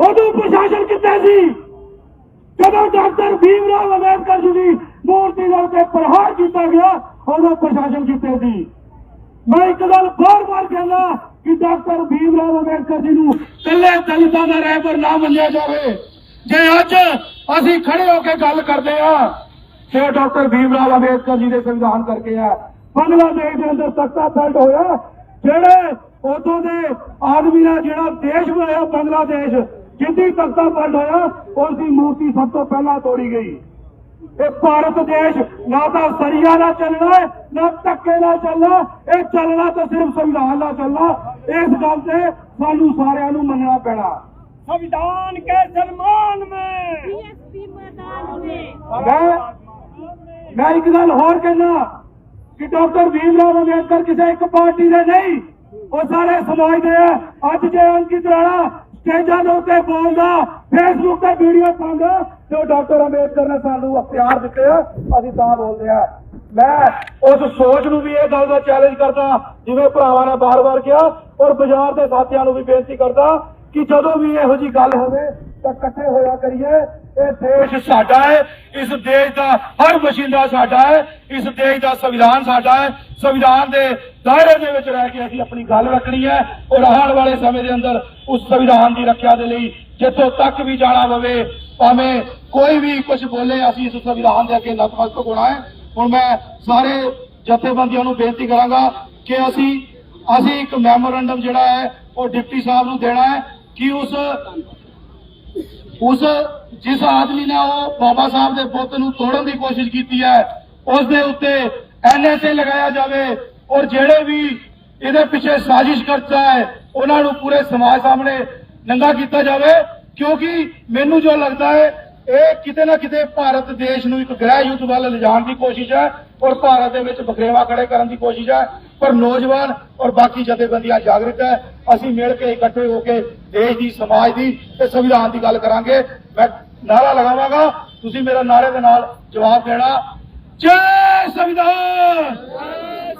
ਉਦੋਂ ਪ੍ਰਸ਼ਾਸਨ ਕਿੱਥੇ ਸੀ? ਜਦੋਂ ਡਾਕਟਰ ਭੀਮ ਰਾਵ ਅੰਬੇਦਕਰ ਜੀ ਦੀ ਮੂਰਤੀ ਦੇ ਉੱਤੇ ਪ੍ਰਹਾਰ ਕੀਤਾ ਗਿਆ, ਉਦੋਂ ਪ੍ਰਸ਼ਾਸਨ ਕਿੱਥੇ ਸੀ? ਮੈਂ ਇੱਕ ਗੱਲ ਬਾਰ-ਬਾਰ ਕਹਿੰਦਾ ਕਿ ਡਾਕਟਰ ਭੀਮ ਰਾਵ ਅੰਬੇਡਕਰ ਜੀ ਨੂੰ ਇਕੱਲੇ ਦਲਿਤਾਂ ਦਾ ਰਹਿਬਰ ਨਾ ਮੰਨਿਆ ਜਾਵੇ। ਜੇ ਅੱਜ ਅਸੀਂ ਖੜੇ ਹੋ ਕੇ ਗੱਲ ਕਰਦੇ ਆ ਤੇ ਡਾਕਟਰ ਭੀਮ ਰਾਵ ਅੰਬੇਦਕਰ ਜੀ ਦੇ ਸੰਵਿਧਾਨ ਕਰਕੇ ਆ। ਬੰਗਲਾਦੇਸ਼ ਦੇ ਅੰਦਰ ਤਖਤਾ ਬੈਲਟ ਹੋਇਆ। ਜਿਹੜੇ ਉਦੋਂ ਦੇ ਆਦਮੀ ਨੇ ਜਿਹੜਾ ਦੇਸ਼ ਬਣਾਇਆ, ਬੰਗਲਾਦੇਸ਼, ਜਿੱਦੀ ਤਖਤਾ ਬੈਲਟ ਹੋਇਆ ਉਸ ਦੀ ਮੂਰਤੀ ਸਭ ਤੋਂ ਪਹਿਲਾਂ ਤੋੜੀ ਗਈ। ਇਹ ਭਾਰਤ ਦੇਸ਼ ਨਾ ਤਾਂ ਸਰੀਆ ਨਾਲ ਚੱਲਣਾ ਨਾ ਧੱਕੇ ਨਾਲ ਚੱਲਣਾ ਇਹ ਚੱਲਣਾ ਤਾਂ ਸਿਰਫ ਸੰਵਿਧਾਨ ਨਾਲ ਚੱਲਣਾ ਇਸ ਗੱਲ ਤੇ ਸਾਨੂੰ ਸਾਰਿਆਂ ਨੂੰ ਮੰਨਣਾ ਪੈਣਾ। ਸੰਵਿਧਾਨ ਕੇ ਸਨਮਾਨ ਮੈਂ। ਬੀਐਸਪੀ ਮੈਦਾਨ ਮੈਂ। ਮੈਂ ਇੱਕ ਗੱਲ ਹੋਰ ਕਹਿਣਾ ਕਿ ਡਾਕਟਰ ਭੀਮ ਰਾਮ ਅੰਬੇਦਕਰ ਕਿਸੇ ਇੱਕ ਪਾਰਟੀ ਦੇ ਨਹੀਂ ਉਹ ਸਾਰੇ ਸਮਾਜ ਦੇ ਆ ਅੱਜ ਜੇ ਅੰਕਿਤ ਰਾਣਾ ਸਟੇਜਾਂ ਦੇ ਉੱਤੇ ਬੋਲਦਾ ਫੇਸਬੁੱਕ ਤੇ ਵੀਡੀਓ ਪਾਉਂਦਾ ਤੇ ਡਾਕਟਰ ਅੰਬੇਦਕਰ ਨੇ ਸਾਨੂੰ ਅਖਤਿਆਰ ਦਿੱਤੇ ਆ, ਅਸੀਂ ਤਾਂ ਬੋਲਦੇ ਆ। ਮੈਂ ਉਸ ਸੋਚ ਨੂੰ ਵੀ ਇਹ ਗੱਲ ਦਾ ਚੈਲੰਜ ਕਰਦਾ, ਜਿਵੇਂ ਭਰਾਵਾਂ ਨੇ ਬਾਰ-ਬਾਰ ਕਿਹਾ, ਔਰ ਬਾਜ਼ਾਰ ਦੇ ਸਾਥੀਆਂ ਨੂੰ ਵੀ ਬੇਨਤੀ ਕਰਦਾ ਕਿ ਜਦੋਂ ਵੀ ਇਹੋ ਜੀ ਗੱਲ ਹੋਵੇ, ਤਾਂ ਇਕੱਠੇ ਹੋਇਆ ਕਰੀਏ। ਇਹ ਦੇਸ਼ ਸਾਡਾ ਹੈ, ਇਸ ਦੇਸ਼ ਦਾ ਹਰ ਵਸਿੰਦਾ ਸਾਡਾ ਹੈ, ਇਸ ਦੇਸ਼ ਦਾ ਸੰਵਿਧਾਨ ਸਾਡਾ ਹੈ। ਸੰਵਿਧਾਨ ਦੇ ਦਾਇਰੇ ਦੇ ਵਿੱਚ ਰਹਿ ਕੇ ਅਸੀਂ ਆਪਣੀ ਗੱਲ ਰੱਖਣੀ ਹੈ, ਔਰ ਆਉਣ ਵਾਲੇ ਸਮੇਂ ਦੇ ਅੰਦਰ ਉਸ ਸੰਵਿਧਾਨ ਦੀ ਰੱਖਿਆ ਦੇ ਲਈ ਜਿੱਥੋਂ ਤੱਕ ਵੀ ਜਾਣਾ ਪਵੇ ਭਾਵੇਂ ਕੋਈ ਵੀ ਕੁਝ ਬੋਲੇ, ਅਸੀਂ ਇਸ ਸੰਵਿਧਾਨ ਦੇ ਅੱਗੇ ਨਤਮਸਤਕ ਹੋਣਾ ਹੈ। ਹੁਣ ਮੈਂ ਸਾਰੇ ਜਥੇਬੰਦੀਆਂ ਨੂੰ ਬੇਨਤੀ ਕਰਾਂਗਾ ਕਿ ਅਸੀਂ ਅਸੀਂ ਇੱਕ ਮੈਮੋਰੰਡਮ ਜਿਹੜਾ ਹੈ, ਉਹ ਡਿਪਟੀ ਸਾਹਿਬ ਨੂੰ ਦੇਣਾ ਹੈ ਕਿ ਉਸ ਉਸ ਜਿਸ ਆਦਮੀ ਨੇ ਉਹ ਬਾਬਾ ਸਾਹਿਬ ਦੇ ਪੁੱਤ ਨੂੰ ਤੋੜਨ ਦੀ ਕੋਸ਼ਿਸ਼ ਕੀਤੀ ਹੈ, ਉਸ ਦੇ ਉੱਤੇ ਐਨਐਸਏ ਲਗਾਇਆ ਜਾਵੇ ਔਰ ਜਿਹੜੇ ਵੀ ਇਹਦੇ ਪਿੱਛੇ ਸਾਜ਼ਿਸ਼ ਕਰਦਾ ਹੈ, ਉਹਨਾਂ ਨੂੰ ਪੂਰੇ ਸਮਾਜ ਸਾਹਮਣੇ ਨੰਗਾ ਕੀਤਾ ਜਾਵੇ। ਕਿਉਂਕਿ ਮੈਨੂੰ ਜੋ ਲੱਗਦਾ ਹੈ, ਇਹ ਕਿਤੇ ਨਾ ਕਿਤੇ ਭਾਰਤ ਦੇਸ਼ ਨੂੰ ਇੱਕ ਗ੍ਰਹਿ ਯੁੱਧ ਵੱਲ ਲਿਜਾਣ ਦੀ ਕੋਸ਼ਿਸ਼ ਹੈ ਔਰ ਭਾਰਤ ਦੇ ਵਿੱਚ ਬਖਰੇਵਾ ਖੜੇ ਕਰਨ ਦੀ ਕੋਸ਼ਿਸ਼ ਹੈ। ਪਰ ਨੌਜਵਾਨ ਔਰ ਬਾਕੀ ਜਥੇਬੰਦੀਆਂ ਜਾਗਰੂਕ ਹੈ। ਅਸੀਂ ਮਿਲ ਕੇ ਇਕੱਠੇ ਹੋ ਕੇ ਦੇਸ਼ ਦੀ, ਸਮਾਜ ਦੀ ਤੇ ਸੰਵਿਧਾਨ ਦੀ ਗੱਲ ਕਰਾਂਗੇ। ਮੈਂ ਨਾਰਾ ਲਗਾਵਾਂਗਾ। ਤੁਸੀਂ ਮੇਰਾ ਨਾਰੇ ਦੇ ਨਾਲ ਜਵਾਬ ਦੇਣਾ। ਜੈ ਸੰਵਿਧਾਨ!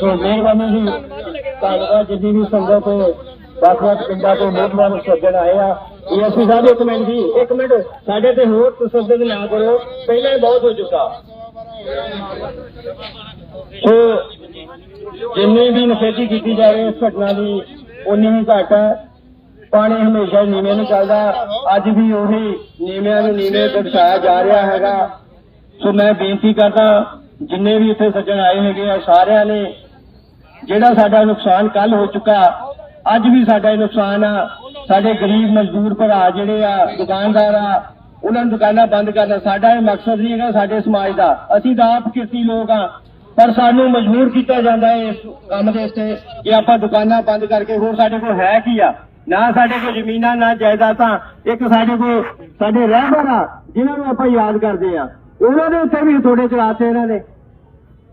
ਸੋ ਮਿਹਰਬਾਨੀ ਜੀ ਧੰਨਵਾਦ ਜਿੰਨੀ ਵੀ ਸੰਗਤ ਵੱਖ-ਵੱਖ ਪਿੰਡਾਂ ਤੋਂ ਮੋਹਤਵਾਰ ਸੱਜਣ ਆਏ ਆ। ਡੀਐਸਪੀ ਸਾਹਿਬ ਇੱਕ ਮਿੰਟ ਜੀ, ਇੱਕ ਮਿੰਟ। ਸਾਡੇ ਤੇ ਹੋਰ ਤਸੱਦਦ ਨਾ ਕਰੋ ਪਹਿਲਾਂ ਹੀ ਬਹੁਤ ਹੋ ਚੁੱਕਾ। ਸੋ, ਜਿੰਨੀ ਵੀ ਨਸ਼ੇਦੀ ਕੀਤੀ ਜਾਵੇ ਇਸ ਘਟਨਾ ਦੀ, ਉਨੀ ਹੀ ਘੱਟ ਹੈ। ਪਾਣੀ ਹਮੇਸ਼ਾ ਨੀਵੇਂ ਨੂੰ ਚੱਲਦਾ। ਅੱਜ ਵੀ ਉਹੀ ਨੀਵਿਆਂ ਨੂੰ ਨੀਵੇਂ ਦਰਸਾਇਆ ਜਾ ਰਿਹਾ ਹੈਗਾ। ਸੋ ਮੈਂ ਬੇਨਤੀ ਕਰਦਾ ਜਿੰਨੇ ਵੀ ਇੱਥੇ ਸੱਜਣ ਆਏ ਹੈਗੇ ਆ, ਸਾਰਿਆਂ ਨੇ ਜਿਹੜਾ ਸਾਡਾ ਨੁਕਸਾਨ ਕੱਲ ਹੋ ਚੁੱਕਾ, ਅੱਜ ਵੀ ਸਾਡਾ ਇਹ ਨੁਕਸਾਨ ਆ। ਸਾਡੇ ਗਰੀਬ ਮਜ਼ਦੂਰ ਭਰਾ ਜਿਹੜੇ ਆ, ਦੁਕਾਨਦਾਰ ਆ, ਉਹਨਾਂ ਨੂੰ ਦੁਕਾਨਾਂ ਬੰਦ ਕਰਨਾ, ਸਾਡਾ ਇਹ ਮਕਸਦ ਨਹੀਂ ਹੈਗਾ ਸਾਡੇ ਸਮਾਜ ਦਾ। ਅਸੀਂ ਤਾਂ ਆਪ ਕਿਰਤੀ ਲੋਕ ਆ, ਪਰ ਸਾਨੂੰ ਮਜਬੂਰ ਕੀਤਾ ਜਾਂਦਾ ਹੈ ਇਸ ਕੰਮ ਦੇ ਉੱਤੇ ਕਿ ਆਪਾਂ ਦੁਕਾਨਾਂ ਬੰਦ ਕਰਕੇ ਹੋਰ ਸਾਡੇ ਕੋਲ ਹੈ ਕੀ ਆ? ਨਾ ਸਾਡੇ ਕੋਲ ਜ਼ਮੀਨਾਂ, ਨਾ ਜਾਇਦਾਦਾਂ, ਇੱਕ ਸਾਡੇ ਕੋਲ ਸਾਡੇ ਰਹਿਬਰ ਆ, ਜਿਨ੍ਹਾਂ ਨੂੰ ਆਪਾਂ ਯਾਦ ਕਰਦੇ ਆ। ਉਹਨਾਂ ਦੇ ਉੱਤੇ ਵੀ ਥੋੜੇ ਚਲਾਤੇ ਇਹਨਾਂ ਨੇ।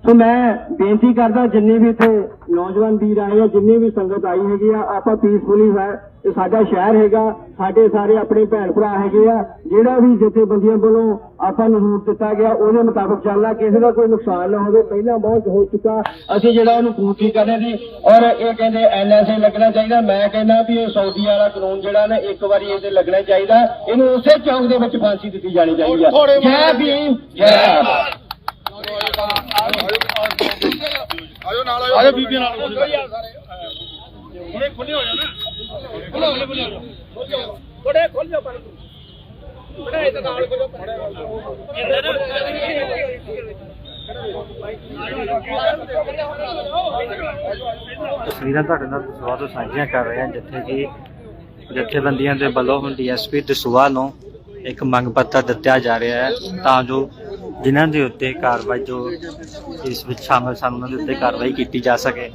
ਸੋ ਮੈਂ ਬੇਨਤੀ ਕਰਦਾ ਜਿੰਨੀ ਵੀ ਇੱਥੇ ਨੌਜਵਾਨ ਵੀਰ ਆਏ ਆ ਜਿੰਨੀ ਵੀ ਸੰਗਤ ਆਈ ਹੈਗੀ ਆ ਆਪਾਂ ਪੀਸਫੁਲੀ ਹੈ ਤੇ ਸਾਡਾ ਸ਼ਹਿਰ ਹੈਗਾ ਸਾਡੇ ਸਾਰੇ ਆਪਣੇ ਭੈਣ ਭਰਾ ਹੈਗੇ ਆ ਜਿਹੜਾ ਵੀ ਜਥੇਬੰਦੀਆਂ ਵੱਲੋਂ ਆਪਾਂ ਨੂੰ ਰੂਟ ਦਿੱਤਾ ਗਿਆ ਉਹਦੇ ਮੁਤਾਬਕ ਚੱਲਣਾ ਕਿਸੇ ਦਾ ਕੋਈ ਨੁਕਸਾਨ ਨਾ ਹੋਵੇ ਪਹਿਲਾਂ ਬਹੁਤ ਹੋ ਚੁੱਕਾ ਅਸੀਂ ਜਿਹੜਾ ਉਹਨੂੰ ਪੂਰਤੀ ਕਰਨੇ ਦੀ ਔਰ ਇਹ ਕਹਿੰਦੇ ਐਨਐਸਏ ਲੱਗਣਾ ਚਾਹੀਦਾ ਮੈਂ ਕਹਿੰਦਾ ਵੀ ਇਹ ਸਾਊਦੀ ਵਾਲਾ ਕਾਨੂੰਨ ਜਿਹੜਾ ਨਾ ਇੱਕ ਵਾਰੀ ਇਹਦੇ ਲੱਗਣਾ ਚਾਹੀਦਾ ਇਹਨੂੰ ਉਸੇ ਚੌਂਕ ਦੇ ਵਿੱਚ ਫਾਂਸੀ ਦਿੱਤੀ ਜਾਣੀ ਚਾਹੀਦੀ ਆ। ਜੈ ਭੀਮ ਜੈ ਆਜੋ ਨਾਲ ਆਜੋ। ਬੀਬੀਆਂ ਨਾਲ। ਤਸਵੀਰਾਂ ਤੁਹਾਡੇ ਨਾਲ ਦਸੂਹਾ ਤੋਂ ਸਾਂਝੀਆਂ ਕਰ ਰਹੇ ਹਾਂ ਜਿੱਥੇ ਕਿ ਜਥੇਬੰਦੀਆਂ ਦੇ ਵੱਲੋਂ ਹੁਣ ਡੀਐਸਪੀ ਦਸੂਹਾ ਨੂੰ ਇੱਕ ਮੰਗ ਪੱਤਰ ਦਿੱਤਾ ਜਾ ਰਿਹਾ ਹੈ ਤਾਂ ਜੋ ਜਿਨ੍ਹਾਂ ਦੇ ਉੱਤੇ ਕਾਰਵਾਈ ਜੋ ਇਸ ਵਿੱਚ ਸ਼ਾਮਲ ਸਨ ਉਹਨਾਂ ਦੇ ਉੱਤੇ ਕਾਰਵਾਈ ਕੀਤੀ ਜਾ ਸਕੇ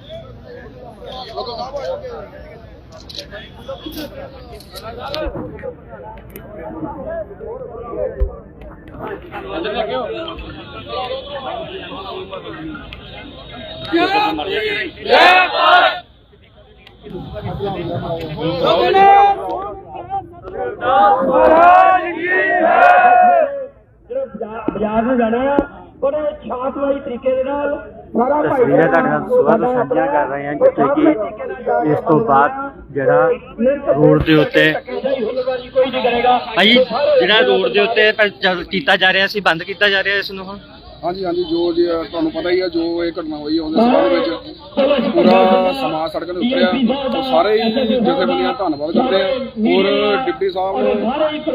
ਜਿਹੜਾ ਬਾਜ਼ਾਰ- ਬਾਜ਼ਾਰ ਨੂੰ ਜਾਣਾ ਆ। ਬੜੇ ਸ਼ਾਂਤਮਈ ਤਰੀਕੇ ਦੇ ਨਾਲ ਸਾਰਾ ਤਸਵੀਰਾਂ ਤੁਹਾਡੇ ਨਾਲ ਤੋਂ ਸਾਂਝੀਆਂ ਕਰ ਰਹੇ ਹਾਂ ਜਿੱਥੇ ਕਿ ਇਸ ਤੋਂ ਬਾਅਦ ਜਿਹੜਾ ਰੋਡ ਦੇ ਉੱਤੇ ਕੋਈ ਨਹੀਂ ਕਰੇਗਾ। ਭਾਈ ਜਿਹੜਾ ਰੋਡ ਦੇ ਉੱਤੇ ਕੀਤਾ ਜਾ ਰਿਹਾ ਸੀ ਬੰਦ ਕੀਤਾ ਜਾ ਰਿਹਾ ਇਸ ਨੂੰ ਹੁਣ? ਹਾਂਜੀ ਹਾਂਜੀ ਜੋ ਜੀ ਤੁਹਾਨੂੰ ਪਤਾ ਹੀ ਆ ਜੋ ਇਹ ਘਟਨਾ ਹੋਈ ਆ ਉਹਦੇ ਸੰਬੰਧ ਵਿੱਚ ਪੂਰਾ ਸਮਾਜ ਸੜਕਾਂ ਤੇ ਉਤਰਿਆ ਉਹ ਸਾਰੇ ਹੀ ਜਥੇਬੰਦੀਆਂ ਧੰਨਵਾਦ ਕਰਦੇ ਆ। ਔਰ ਡਿਪਟੀ ਸਾਹਿਬ ਨੂੰ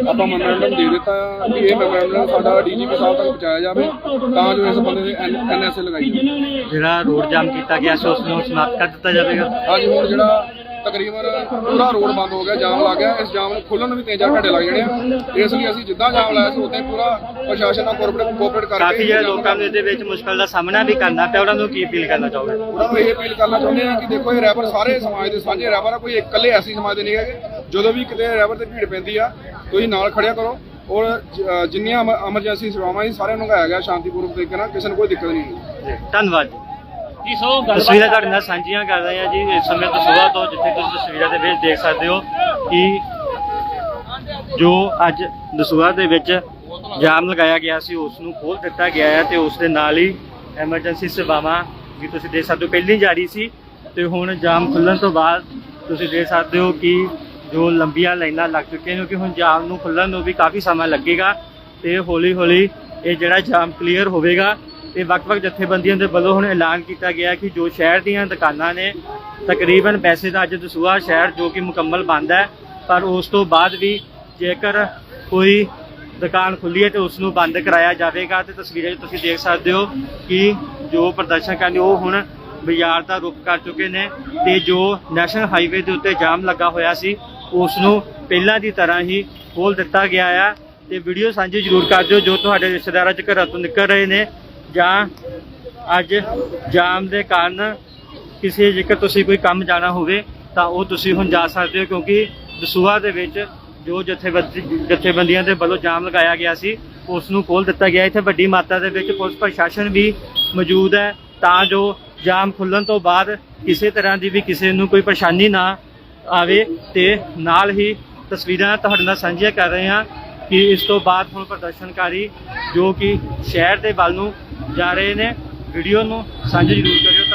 ਆਪਾਂ ਮੈਮੋਰੈਂਡਮ ਦੇ ਦਿੱਤਾ ਆ ਕਿ ਇਹ ਮੈਮੋਰੈਂਡਮ ਸਾਡਾ ਡੀਜੀਪੀ ਸਾਹਿਬ ਤੱਕ ਪਹੁੰਚਾਇਆ ਜਾਵੇ ਤਾਂ ਜੋ ਇਸ ਬੰਦੇ ਦੇ ਐਨਐਸਏ ਲਗਾਈ ਜਾਵੇ। ਜਿਹੜਾ ਰੋਡ ਜਾਮ ਕੀਤਾ ਗਿਆ ਸੀ ਉਸ ਨੂੰ ਸਮਾਪਤ ਕਰ ਦਿੱਤਾ ਜਾਵੇਗਾ। ਹਾਂਜੀ ਹੁਣ ਜਿਹੜਾ ਤਕਰੀਬਨ ਪੂਰਾ ਰੋਡ ਬੰਦ ਹੋ ਗਿਆ ਜਾਮ ਲੱਗ ਗਿਆ। ਇਸ ਜਾਮ ਨੂੰ ਖੁੱਲਣ ਨੂੰ ਵੀ 3-4 ਘੰਟੇ ਲੱਗ ਜਾਣੇ ਆ। ਇਸ ਲਈ ਅਸੀਂ ਜਿੱਦਾਂ ਜਾਮ ਲਾਇਆ ਸੀ ਉਦਾਂ ਹੀ ਪੂਰਾ ਪ੍ਰਸ਼ਾਸਨ ਨਾਲ ਕੋਆਪਰੇਟ ਕੋਆਪਰੇਟ ਕਰਕੇ ਕਾਫੀ ਜਿਹੜੇ ਲੋਕਾਂ ਨੂੰ ਇਹਦੇ ਵਿੱਚ ਮੁਸ਼ਕਲ ਦਾ ਸਾਹਮਣਾ ਵੀ ਕਰਨਾ ਪਿਆ ਉਹਨਾਂ ਨੂੰ ਕੀ ਅਪੀਲ ਕਰਨਾ ਚਾਹੋਗੇ? ਉਹਨਾਂ ਨੂੰ ਇਹ ਅਪੀਲ ਕਰਨਾ ਚਾਹੁੰਦੇ ਆ ਕਿ ਦੇਖੋ ਇਹ ਰੈਪਰ ਸਾਰੇ ਸਮਾਜ ਦੇ ਸਾਂਝੇ ਰੈਪਰ ਆ ਕੋਈ ਇਕੱਲੇ ਐਸੀ ਸਮਾਜ ਦੇ ਨਹੀਂ ਹੈਗੇ। ਜਦੋਂ ਵੀ ਕਿਤੇ ਰੈਪਰ ਤੇ ਭੀੜ ਪੈਂਦੀ ਆ ਤੁਸੀਂ ਨਾਲ ਖੜਿਆ ਕਰੋ। ਔਰ ਜਿੰਨੀਆਂ ਐਮਰਜੈਂਸੀ ਸੇਵਾਵਾਂ ਸੀ ਸਾਰਿਆਂ ਨੂੰ ਮੰਗਾਇਆ ਗਿਆ ਸ਼ਾਂਤੀਪੂਰਵਕ ਤਰੀਕੇ ਨਾਲ ਕਿਸੇ ਨੂੰ ਕੋਈ ਦਿੱਕਤ ਨਹੀਂ। ਜੀ, ਧੰਨਵਾਦ ਜੀ ਤਸਵੀਰਾਂ ਤੁਹਾਡੇ ਨਾਲ ਸਾਂਝੀਆਂ ਕਰ ਰਹੇ ਹਾਂ ਜੀ ਇਸ ਸਮੇਂ ਦਸੂਹਾ ਤੋਂ ਜਿੱਥੇ ਤੁਸੀਂ ਤਸਵੀਰਾਂ ਦੇ ਵਿੱਚ ਦੇਖ ਸਕਦੇ ਹੋ ਕਿ ਜੋ ਅੱਜ ਦਸੂਹਾ ਦੇ ਵਿੱਚ ਜਾਮ ਲਗਾਇਆ ਗਿਆ ਸੀ ਉਸ ਨੂੰ ਖੋਲ ਦਿੱਤਾ ਗਿਆ ਹੈ ਤੇ ਉਸ ਦੇ ਨਾਲ ਹੀ ਐਮਰਜੈਂਸੀ ਸੇਵਾਵਾਂ ਵੀ ਤੁਸੀਂ ਦੇਖ ਸਕਦੇ ਹੋ। ਪਹਿਲੀ ਜਾਰੀ ਸੀ ਤੇ ਹੁਣ ਜਾਮ ਖੁੱਲਣ ਤੋਂ ਬਾਅਦ ਤੁਸੀਂ ਦੇਖ ਸਕਦੇ ਹੋ ਕਿ ਜੋ ਲੰਬੀਆਂ ਲਾਈਨਾਂ ਲੱਗ ਚੁੱਕੀਆਂ ਕਿਉਂਕਿ ਹੁਣ ਜਾਮ ਨੂੰ ਖੁੱਲਣ ਨੂੰ ਵੀ ਕਾਫੀ ਸਮਾਂ ਲੱਗੇਗਾ ਤੇ ਹੌਲੀ ਹੌਲੀ ਇਹ ਜਿਹੜਾ ਜਾਮ ਕਲੀਅਰ ਹੋਵੇਗਾ ਤੇ ਵੱਖ-ਵੱਖ ਜਥੇਬੰਦੀਆਂ ਦੇ ਵੱਲੋਂ ਹੁਣ ਐਲਾਨ ਕੀਤਾ ਗਿਆ ਕਿ ਜੋ ਸ਼ਹਿਰ ਦੀਆਂ ਦੁਕਾਨਾਂ ਨੇ, ਤਕਰੀਬਨ ਵੈਸੇ ਤਾਂ ਅੱਜ ਦਸੂਹਾ ਸ਼ਹਿਰ ਜੋ ਕਿ ਮੁਕੰਮਲ ਬੰਦ ਹੈ, ਪਰ ਉਸ ਤੋਂ ਬਾਅਦ ਵੀ ਜੇਕਰ ਕੋਈ ਦੁਕਾਨ ਖੁੱਲੀ ਹੈ ਤੇ ਉਸ ਨੂੰ ਬੰਦ ਕਰਾਇਆ ਜਾਵੇਗਾ, ਤੇ ਤਸਵੀਰਾਂ 'ਚ ਤੁਸੀਂ ਦੇਖ ਸਕਦੇ ਹੋ ਕਿ ਜੋ ਪ੍ਰਦਰਸ਼ਨਕਾਰੀ ਉਹ ਹੁਣ ਬਾਜ਼ਾਰ ਦਾ ਰੁਖ ਕਰ ਚੁੱਕੇ ਨੇ ਤੇ ਜੋ ਨੈਸ਼ਨਲ ਹਾਈਵੇ ਦੇ ਉੱਤੇ ਜਾਮ ਲੱਗਾ ਹੋਇਆ ਸੀ ਉਸ ਨੂੰ ਪਹਿਲਾਂ ਦੀ ਤਰ੍ਹਾਂ ਹੀ ਖੋਲ ਦਿੱਤਾ ਗਿਆ ਆ, ਤੇ ਵੀਡੀਓ ਸਾਂਝੀ ਜ਼ਰੂਰ ਕਰ ਦਿਓ ਜੋ ਤੁਹਾਡੇ ਰਿਸ਼ਤੇਦਾਰਾਂ 'ਚ ਘਰਾਂ ਤੋਂ ਨਿਕਲ ਰਹੇ ਨੇ। ਜਾਂ ਅੱਜ ਜਾਮ ਦੇ ਕਾਰਨ ਕਿਸੇ ਜੇਕਰ ਤੁਸੀਂ ਕੋਈ ਕੰਮ ਜਾਣਾ ਹੋਵੇ, ਤਾਂ ਉਹ ਤੁਸੀਂ ਹੁਣ ਜਾ ਸਕਦੇ ਹੋ, ਕਿਉਂਕਿ ਦਸੂਹਾ ਦੇ ਵਿੱਚ ਜੋ ਜਥੇਬੰਦੀ, ਜਥੇਬੰਦੀਆਂ ਦੇ ਵੱਲੋਂ ਜਾਮ ਲਗਾਇਆ ਗਿਆ ਸੀ ਉਸ ਨੂੰ ਖੋਲ ਦਿੱਤਾ ਗਿਆ। ਇੱਥੇ ਵੱਡੀ ਮਾਤਰਾ ਦੇ ਵਿੱਚ ਪੁਲਿਸ ਪ੍ਰਸ਼ਾਸਨ ਵੀ ਮੌਜੂਦ ਹੈ, ਤਾਂ ਜੋ ਜਾਮ ਖੁੱਲਣ ਤੋਂ ਬਾਅਦ ਕਿਸੇ ਤਰ੍ਹਾਂ ਦੀ ਵੀ ਕਿਸੇ ਨੂੰ ਕੋਈ ਪਰੇਸ਼ਾਨੀ ਨਾ ਆਵੇ ਤੇ ਨਾਲ ਹੀ ਤਸਵੀਰਾਂ ਤੁਹਾਡੇ ਨਾਲ ਸਾਂਝੀਆਂ ਕਰ ਰਹੇ ਹਾਂ। ਕਿ ਇਸ ਤੋਂ ਬਾਅਦ ਹੁਣ ਪ੍ਰਦਰਸ਼ਨਕਾਰੀ ਜੋ ਕਿ ਸ਼ਹਿਰ ਦੇ ਵੱਲ ਨੂੰ ਜਾ ਰਹੇ ਨੇ ਵੀਡੀਓ ਨੂੰ ਸਾਂਝਾ ਜ਼ਰੂਰ ਕਰਿਓ